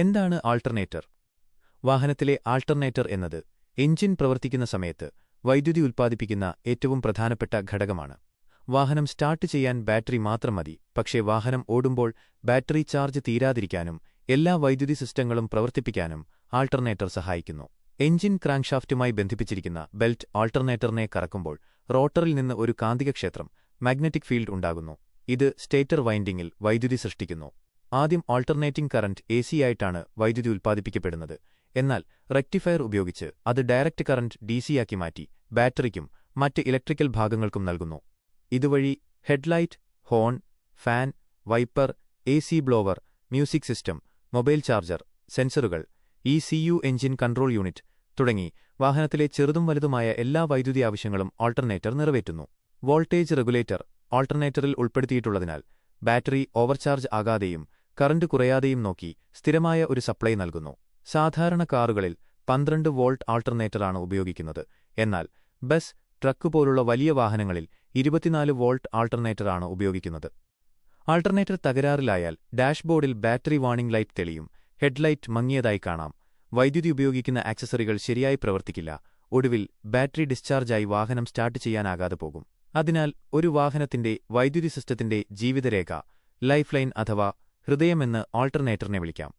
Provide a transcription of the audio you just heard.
എന്താണ് ആൾട്ടർനേറ്റർ? വാഹനത്തിലെ ആൾട്ടർനേറ്റർ എന്നത് എഞ്ചിൻ പ്രവർത്തിക്കുന്ന സമയത്ത് വൈദ്യുതി ഉൽപ്പാദിപ്പിക്കുന്ന ഏറ്റവും പ്രധാനപ്പെട്ട ഘടകമാണ്. വാഹനം സ്റ്റാർട്ട് ചെയ്യാൻ ബാറ്ററി മാത്രം മതി പക്ഷേ വാഹനം ഓടുമ്പോൾ ബാറ്ററി ചാർജ് തീരാതിരിക്കാനും എല്ലാ വൈദ്യുതി സിസ്റ്റങ്ങളും പ്രവർത്തിപ്പിക്കാനും ആൾട്ടർനേറ്റർ സഹായിക്കുന്നു. എഞ്ചിൻ ക്രാങ്ക്ഷാഫ്റ്റുമായി ബന്ധിപ്പിച്ചിരിക്കുന്ന ബെൽറ്റ് ആൾട്ടർനേറ്ററിനെ കറക്കുമ്പോൾ റോട്ടറിൽ നിന്ന് ഒരു കാന്തികക്ഷേത്രം മാഗ്നറ്റിക് ഫീൽഡ് ഉണ്ടാകുന്നു. ഇത് സ്റ്റേറ്റർ വൈൻഡിംഗിൽ വൈദ്യുതി സൃഷ്ടിക്കുന്നു. ആദ്യം ആൾട്ടർനേറ്റിംഗ് കറന്റ് എ ആയിട്ടാണ് വൈദ്യുതി ഉൽപ്പാദിപ്പിക്കപ്പെടുന്നത്. എന്നാൽ റെക്ടിഫയർ ഉപയോഗിച്ച് അത് ഡയറക്റ്റ് കറന്റ് ഡി സിയാക്കി മാറ്റി ബാറ്ററിക്കും മറ്റ് ഇലക്ട്രിക്കൽ ഭാഗങ്ങൾക്കും നൽകുന്നു. ഇതുവഴി headlight horn fan wiper A blower music system mobile charger സെൻസറുകൾ ഇ എഞ്ചിൻ കൺട്രോൾ യൂണിറ്റ് തുടങ്ങി വാഹനത്തിലെ ചെറുതും വലുതുമായ എല്ലാ വൈദ്യുതി ആവശ്യങ്ങളും ആൾട്ടർനേറ്റർ നിറവേറ്റുന്നു. വോൾട്ടേജ് റെഗുലേറ്റർ ആൾട്ടർനേറ്ററിൽ ഉൾപ്പെടുത്തിയിട്ടുള്ളതിനാൽ ബാറ്ററി ഓവർചാർജ് ആകാതെയും കറന്റ് കുറയാതെയും നോക്കി സ്ഥിരമായ ഒരു സപ്ലൈ നൽകുന്നു. സാധാരണ കാറുകളിൽ പന്ത്രണ്ട് വോൾട്ട് ആൾട്ടർനേറ്ററാണ് ഉപയോഗിക്കുന്നത്. എന്നാൽ ബസ് ട്രക്ക് പോലുള്ള വലിയ വാഹനങ്ങളിൽ ഇരുപത്തിനാല് വോൾട്ട് ആൾട്ടർനേറ്ററാണ് ഉപയോഗിക്കുന്നത്. ആൾട്ടർനേറ്റർ തകരാറിലായാൽ ഡാഷ്ബോർഡിൽ ബാറ്ററി വാണിംഗ് ലൈറ്റ് തെളിയും. ഹെഡ്ലൈറ്റ് മങ്ങിയതായി കാണാം. വൈദ്യുതി ഉപയോഗിക്കുന്ന ആക്സസറികൾ ശരിയായി പ്രവർത്തിക്കില്ല. ഒടുവിൽ ബാറ്ററി ഡിസ്ചാർജായി വാഹനം സ്റ്റാർട്ട് ചെയ്യാനാകാതെ പോകും. അതിനാൽ ഒരു വാഹനത്തിന്റെ വൈദ്യുതി സിസ്റ്റത്തിന്റെ ജീവിതരേഖ ലൈഫ് ലൈൻ അഥവാ ഹൃദയമെന്ന് ആൾട്ടർനേറ്ററിനെ വിളിക്കാം.